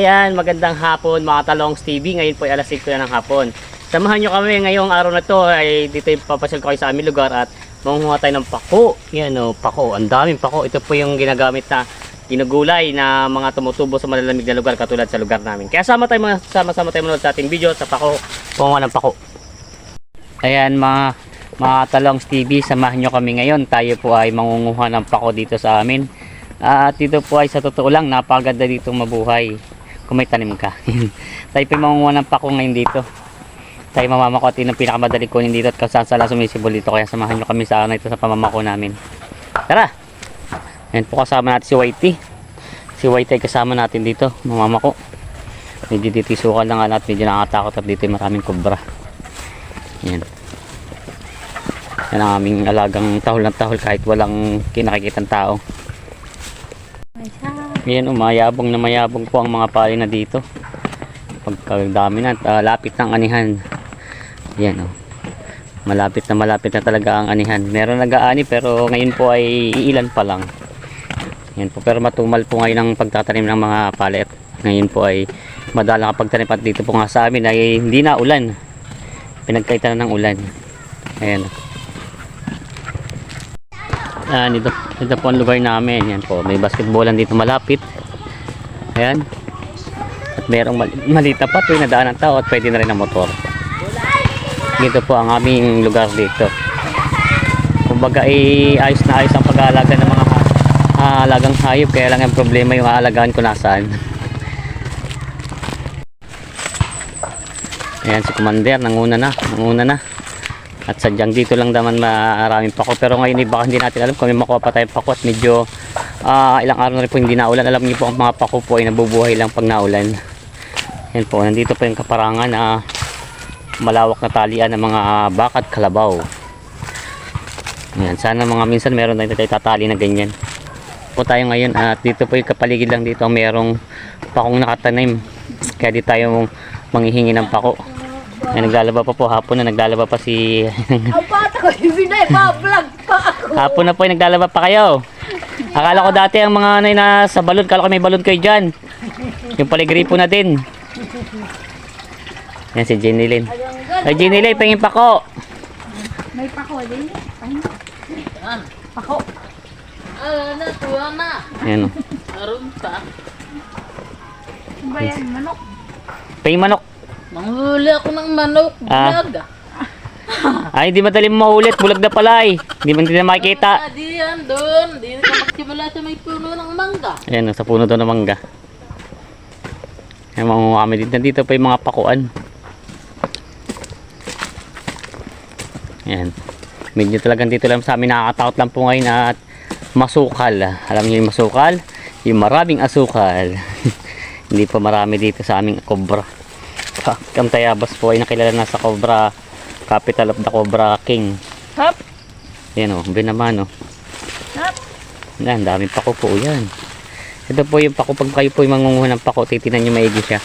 Ayan, magandang hapon mga Talongs TV. Ngayon po ay alas 5 na ng hapon. Samahan nyo kami ngayong araw na to ay dito yung papasyal ko kayo sa aming lugar at mangunguha tayo ng pako. Yan o, pako. Ang daming pako. Ito po yung ginagamit na ginugulay na mga tumutubo sa malalamig na lugar katulad sa lugar namin. Kaya sama tayo mga sama-sama tayo manood sa ating video sa pako. Pangunguha ng pako. Ayan mga mga Talongs TV, samahan nyo kami ngayon. Tayo po ay mangunguha ng pako dito sa amin. At dito po ay sa totoo lang, napaganda dito mabuhay. Kung may tanim ka. tayo po ay mangunguha ng pako ngayon dito. Tayo mamamakotin ng pinakamadali kunin dito at saan sumisibol dito. Kaya samahan nyo kami sa ano ito sa pamamako namin. Tara! Ayan po kasama natin si Whitey. Si Whitey kasama natin dito, mamamako. Medyo dito isukal na nga natin, medyo nakakatakot at dito maraming kubra. Yan. Yan ang aming alagang tahol ng tahol kahit walang kinakikitang tao. Yan, umayabong na mayabong po ang mga pali na dito. Pagkadami na, ah, lapit ng anihan. Yan, oh. Malapit na malapit na talaga ang anihan. Meron nag-aani pero ngayon po ay iilan pa lang. Yan po, pero matumal po ngayon ang pagtatanim ng mga palet. Ngayon po ay madalang ang pagtanim at dito po nga sa amin ay hindi na ulan. Pinagkaitan na ng ulan. Ayan. Ayan, dito, dito po ang lugar namin. Yan po, may basketballan dito malapit. Ayan. At merong mal malita pa tuwing nadaan ng tao at pwede na rin ang motor. Dito po ang aming lugar dito. Kumbaga ay ayos na ayos ang pag-aalaga ng mga ah, alagang hayop. Kaya lang ang problema yung aalagaan ko nasaan. Ayan si Commander, nanguna na, nanguna na. At sadyang dito lang naman maraming pako. Pero ngayon eh, baka hindi natin alam kung may makuha pa tayong pako at medyo ah, ilang araw na rin po hindi naulan. Alam niyo po ang mga pako po ay nabubuhay lang pag naulan. Yan po, nandito po yung kaparangan na malawak na talian ng mga bakat kalabaw. Yan, sana mga minsan meron tayong tayo tatali na ganyan. Po tayo ngayon at dito po yung kapaligid lang dito ang merong pakong nakatanim. Kaya di tayo manghihingi ng pako. Ay, naglalaba pa po hapon na naglalaba pa si Ang bata ko, ibinay, pa-vlog pa ako. hapon na po ay naglalaba pa kayo. Akala ko dati ang mga anay na sa balon, kala ko may balon kayo dyan. Yung paligripo na din. Yan si Jenny Lynn. Ay Jenny Lynn, pahingin pa ko. May pako din. Ay, pako. Ah, na, tuwa na. Yan o. Aron pa. Ano ba yan, manok? Pahingin manok. Manghuli ako ng manok. Ah. Bulag. Ay, di madali mahulit. Bulag na pala eh. Di man din na makikita. Ah, di yan doon. Di na magsimula sa may puno ng mangga. Ayan, sa puno daw ng mangga. Ayan, mga kami dito. Nandito pa yung mga pakuan. Ayan. Medyo talagang dito lang sa amin nakakatakot lang po ngayon at masukal. Alam niyo yung masukal? Yung maraming asukal. Hindi pa marami dito sa aming cobra. Ang Tayabas po ay nakilala na sa cobra capital of the cobra king. Hop, Yan o, binaman o. hop. Yan, daming pako po yan. Ito po yung pako. Pag kayo po yung mangunguha ng pako, titinan nyo maigi siya.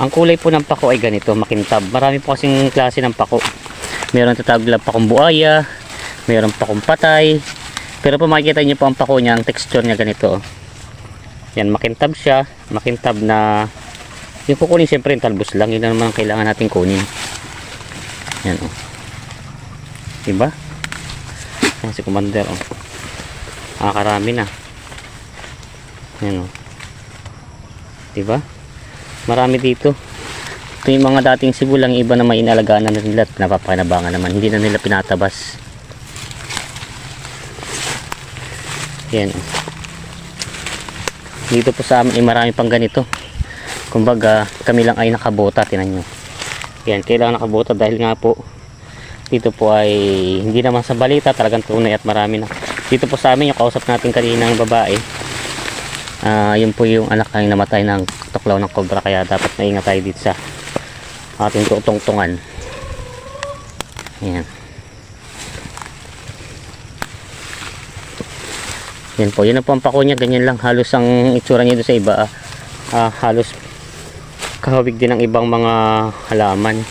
Ang kulay po ng pako ay ganito, makintab. Marami po kasing klase ng pako. Meron tatawag nila pakong buaya, meron pakong patay. Pero po makikita nyo po ang pako niya, ang texture niya ganito. Yan, makintab siya. Makintab na yung kukunin siyempre yung talbos lang. Yun na naman ang kailangan natin kunin. Yan o. Oh. Diba? Yan si commander o. Oh. Nakakarami na. Yan o. Diba? Marami dito. Ito yung mga dating sibulang iba na may inalagaan na nila at napapakinabangan naman. Hindi na nila pinatabas. Yan. o. Dito po sa amin ay marami pang ganito. Kumbaga, kami lang ay nakabota. Tinan nyo. Yan, kailangan nakabota dahil nga po dito po ay hindi naman sa balita talagang tunay at marami na dito po sa amin yung kausap natin kanina ng babae ah yun po yung anak ay namatay ng tuklaw ng cobra kaya dapat maingat tayo dito sa ating tutungtungan yan yan po yun na po ang pako niya ganyan lang halos ang itsura niya doon sa iba ah, ah, halos kahawig din ng ibang mga halaman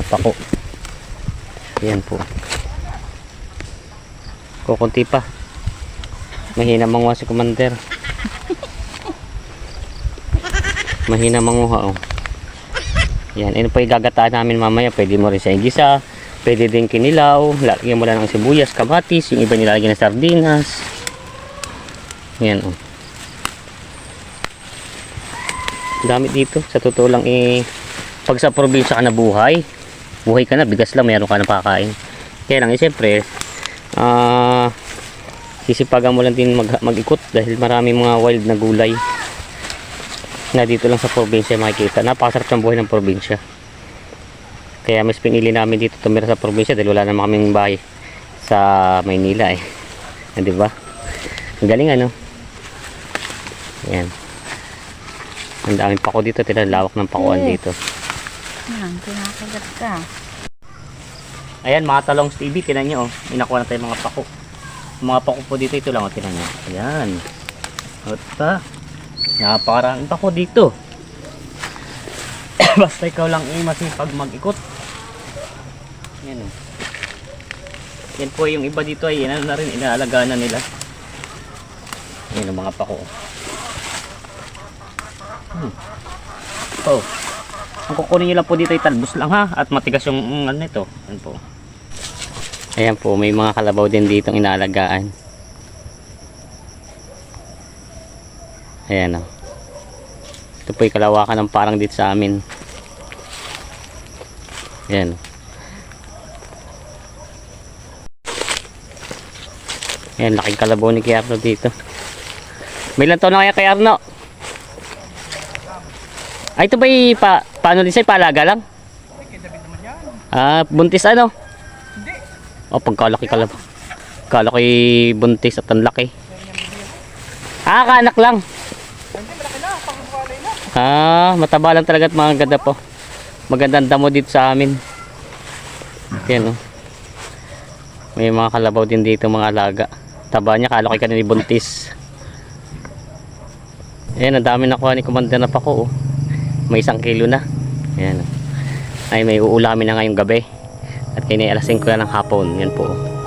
napako yan po kukunti pa mahina mangwa si commander Mahina manguha oh. Yan, ano pa igagataan namin mamaya. Pwede mo rin sa igisa. Pwede din kinilaw. Lagyan mo lang ng sibuyas, kamatis. Yung iba nilalagyan ng sardinas. Yan oh. Dami dito. Sa totoo lang eh, pag sa probinsya ka na buhay, buhay ka na, bigas lang, meron ka na pakain. Kaya lang, eh, siyempre, ah, sisipagan mo lang din mag, mag-ikot dahil marami mga wild na gulay na dito lang sa probinsya makikita. Napakasarap ng buhay ng probinsya. Kaya mas pinili namin dito tumira sa probinsya dahil wala naman kaming bahay sa Maynila eh. Di ba? Ang galing ano? Yan. Ang daming pako dito. Tila lawak ng pakuan Eh. dito. Yan, kinakagat ka. Ayan mga talong TV, tinan nyo oh. May nakuha na tayo mga pako. Mga pako po dito, ito lang oh, tinan nyo. Ayan. Ota. Napakaraming pako dito. Basta ikaw lang eh, masipag mag-ikot. Yan oh. Yan po yung iba dito ay ano na rin, inaalagaan na nila. Yan ang mga pako. Hmm. Oh. Ang kukunin nyo lang po dito ay talbos lang ha at matigas yung mm, ano nito. Yan po. Ayan po, may mga kalabaw din dito inaalagaan. Ayan o. Ito po yung kalawakan ng parang dito sa amin. Ayan o. Ayan, laking kalabaw ni Kuya Arno dito. May ilang taon na kaya kay Ay, ito ba'y pa, paano din sa'yo? Palaga lang? Ah, buntis ano? Hindi. Oh, pagkalaki ka lang. Kalaki buntis at ang laki. Ah, kaanak lang. Ah, mataba lang talaga at maganda po. Magandang damo dito sa amin. Yan oh. May mga kalabaw din dito mga alaga. Taba niya, kalaki ka na ni buntis. Ayan, ang dami nakuha ni Commander na pako oh. May isang kilo na. Ayan. Ay, may uulamin na ngayong gabi. At kini alas 5 na ng hapon. Yan po.